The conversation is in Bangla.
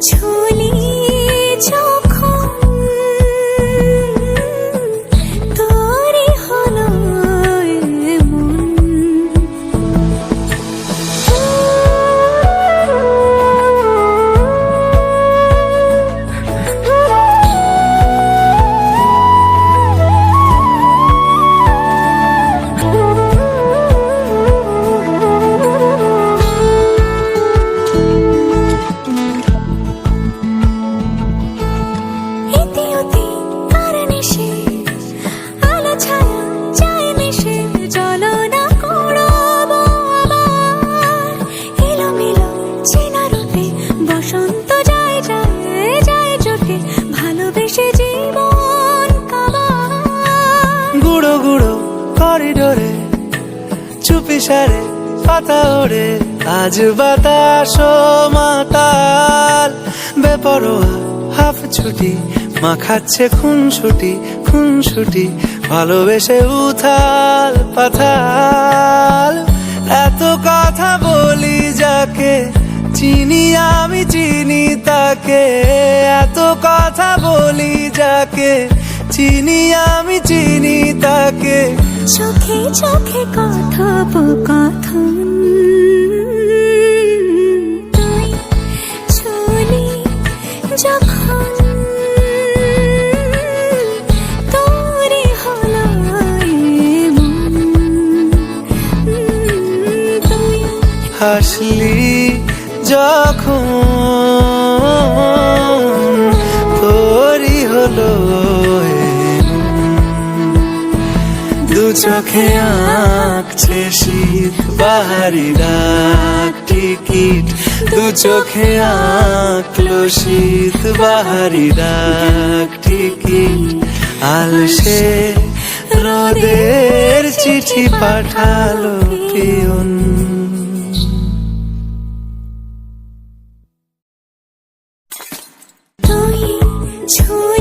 ছুলি বসন্ত যায় যায় যায় জোটে ভালোবেসে জীবন গুঁড়ো গুঁড়ো করিডোরে, চুপি সারে পাতা ওড়ে। আজ বাতাস মাতাল, বেপরোয়া হাফ ছুটি মাখাচ্ছে খুন ছুটি খুন ছুটি ভালোবেসে উথাল পাথাল। চিনি আমি চিনি তাকে। এত কথা বলি যাকে। চিনি আমি চিনি তাকে। চোখে চোখে কথোপকথন। চলি যখন তোরে হলো। দু চোখে আঁকছে শীত বাহারি ডাক টিকিট, দু চোখে আঁকলো শীত বাহারি ডাক টিকিট আলসে রোদের চিঠি পাঠালো পিয়ন 初。